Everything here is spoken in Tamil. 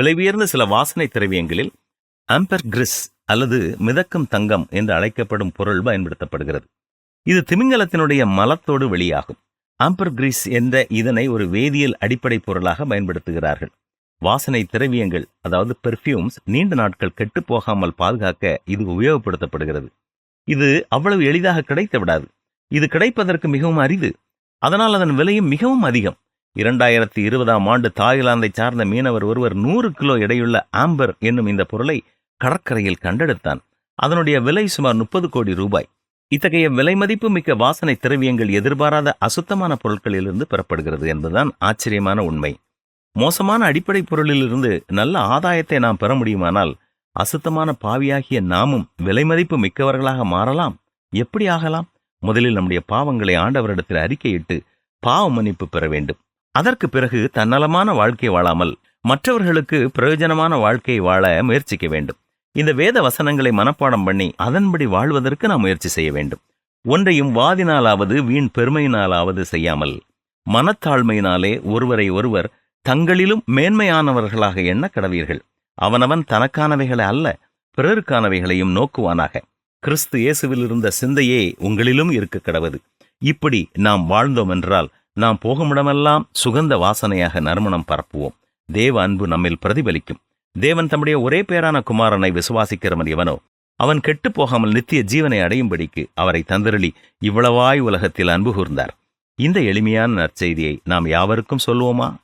விலையுயர்ந்த சில வாசனை திரவியங்களில் ஆம்பர் கிரிஸ் அல்லது மிதக்கும் தங்கம் என்று அழைக்கப்படும் பொருள் பயன்படுத்தப்படுகிறது. இது திமிங்கலத்தினுடைய மலத்தோடு வெளியாகும். ஆம்பர் கிரீஸ் என்ற இதனை ஒரு வேதியியல் அடிப்படை பொருளாக பயன்படுத்துகிறார்கள். வாசனை திரவியங்கள் அதாவது பெர்ஃப்யூம்ஸ் நீண்ட நாட்கள் கெட்டு போகாமல் பாதுகாக்க இது உபயோகப்படுத்தப்படுகிறது. இது அவ்வளவு எளிதாக கிடைத்து விடாது இது கிடைப்பதற்கு மிகவும் அரிது. அதனால் அதன் விலையும் மிகவும் அதிகம். இரண்டாயிரத்தி இருபதாம் ஆண்டு தாய்லாந்தை சார்ந்த மீனவர் ஒருவர் நூறு கிலோ எடையுள்ள ஆம்பர் என்னும் இந்த பொருளை கடற்கரையில் கண்டெடுத்தான். அதனுடைய விலை சுமார் முப்பது கோடி ரூபாய். இத்தகைய விலை மதிப்பு மிக்க வாசனை திரவியங்கள் எதிர்பாராத அசுத்தமான பொருட்களிலிருந்து பெறப்படுகிறது என்பதுதான் ஆச்சரியமான உண்மை. மோசமான அடிப்படை பொருளிலிருந்து நல்ல ஆதாயத்தை நாம் பெற முடியுமானால் அசுத்தமான பாவியாகிய நாமும் விலை மதிப்பு மிக்கவர்களாக மாறலாம். எப்படி ஆகலாம்? முதலில் நம்முடைய பாவங்களை ஆண்டவரிடத்தில் அறிக்கையிட்டு பாவ மன்னிப்பு பெற வேண்டும். அதற்கு பிறகு தன்னலமான வாழ்க்கை வாழாமல் மற்றவர்களுக்கு பிரயோஜனமான வாழ்க்கையை வாழ முயற்சிக்க வேண்டும். இந்த வேத வசனங்களை மனப்பாடம் பண்ணி அதன்படி வாழ்வதற்கு நாம் முயற்சி செய்ய வேண்டும். ஒன்றையும் வாதினாலாவது வீண் பெருமையினாலாவது செய்யாமல் மனத்தாழ்மையினாலே ஒருவரை ஒருவர் தங்களிலும் மேன்மையானவர்களாக எண்ண கடவீர்கள். அவனவன் தனக்கானவைகளை அல்ல பிறருக்கானவைகளையும் நோக்குவானாக. கிறிஸ்து இயேசுவில் இருந்த சிந்தையே உங்களிலும் இருக்க கடவது. இப்படி நாம் வாழ்ந்தோம் என்றால் நாம் போகுமிடமெல்லாம் சுகந்த வாசனையாக நறுமணம் பரப்புவோம். தேவ அன்பு நம்மில் பிரதிபலிக்கும். தேவன் தம்முடைய ஒரே பேரான குமாரனை விசுவாசிக்கிறவன் எவனோ அவன் கெட்டுப் போகாமல் நித்திய ஜீவனை அடையும்படிக்கு அவரை தந்திரளி இவ்வளவாய் உலகத்தில் அன்பு கூர்ந்தார். இந்த எளிமையான நற்செய்தியை நாம் யாவருக்கும் சொல்லுவோமா?